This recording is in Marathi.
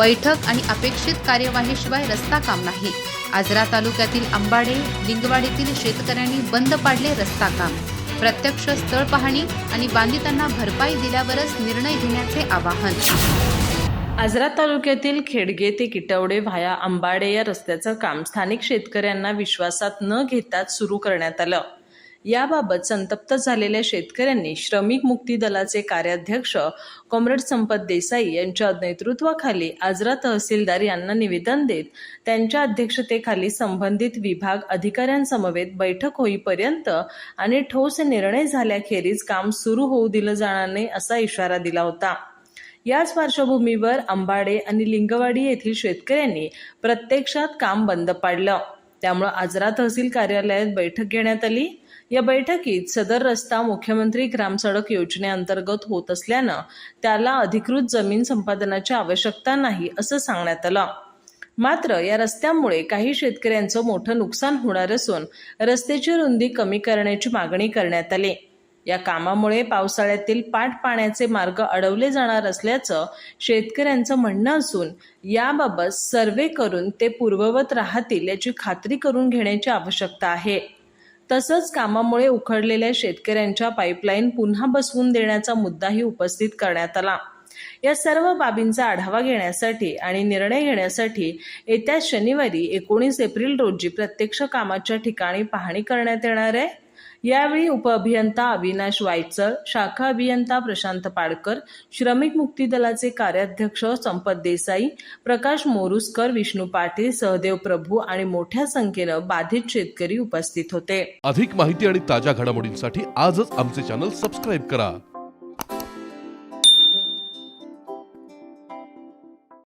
बैठक आणि अपेक्षित कार्यवाहीशिवाय रस्ता काम नाही. आजरा तालुक्यातील आंबाडे लिंगवाडीतील शेतकऱ्यांनी बंद पाडले रस्ता काम. प्रत्यक्ष स्थळ पाहणी आणि बांधितांना भरपाई दिल्यावरच निर्णय घेण्याचे आवाहन. आजरा तालुक्यातील खेडगे ते किटवडे व्हाया आंबाडे या रस्त्याचं काम स्थानिक शेतकऱ्यांना विश्वासात न घेताच सुरू करण्यात आलं. याबाबत संतप्त झालेल्या शेतकऱ्यांनी श्रमिक मुक्ती दलाचे कार्याध्यक्ष कॉम्रेड संपत देसाई यांच्या नेतृत्वाखाली आजरा तहसीलदार यांना निवेदन देत त्यांच्या अध्यक्षतेखाली संबंधित विभाग अधिकाऱ्यांसमवेत बैठक होईपर्यंत आणि ठोस निर्णय झाल्याखेरीज काम सुरू होऊ दिलं जाणार नाही असा इशारा दिला होता. याच पार्श्वभूमीवर अंबाडे आणि लिंगवाडी येथील शेतकऱ्यांनी प्रत्यक्षात काम बंद पाडलं. त्यामुळं आजरा तहसील कार्यालयात बैठक घेण्यात आली. या बैठकीत सदर रस्ता मुख्यमंत्री ग्रामसडक योजनेअंतर्गत होत असल्यानं त्याला अधिकृत जमीन संपादनाची आवश्यकता नाही असं सांगण्यात आलं. मात्र या रस्त्यामुळे काही शेतकऱ्यांचं मोठं नुकसान होणार असून रस्त्याची रुंदी कमी करण्याची मागणी करण्यात आली. या कामामुळे पावसाळ्यातील पाट पाण्याचे मार्ग अडवले जाणार असल्याचं शेतकऱ्यांचं म्हणणं असून याबाबत सर्वे करून ते पूर्ववत राहतील याची खात्री करून घेण्याची आवश्यकता आहे. तसंच कामामुळे उखडलेल्या शेतकऱ्यांच्या पाईपलाईन पुन्हा बसवून देण्याचा मुद्दाही उपस्थित करण्यात आला. या सर्व बाबींचा आढावा घेण्यासाठी आणि निर्णय घेण्यासाठी येत्या शनिवारी एकोणीस एप्रिल रोजी प्रत्यक्ष कामाच्या ठिकाणी पाहणी करण्यात येणार आहे. यावेळी उपअभियंता अविनाश वायचळ शाखा अभियंता प्रशांत पाडकर श्रमिक मुक्ती दलाचे कार्याध्यक्ष संपत देसाई प्रकाश मोरुसकर विष्णू पाटील सहदेव प्रभू आणि मोठ्या संख्येनं बाधित शेतकरी उपस्थित होते. अधिक माहिती आणि ताज्या घडामोडींसाठी आजच आमचे चॅनल सबस्क्राईब करा.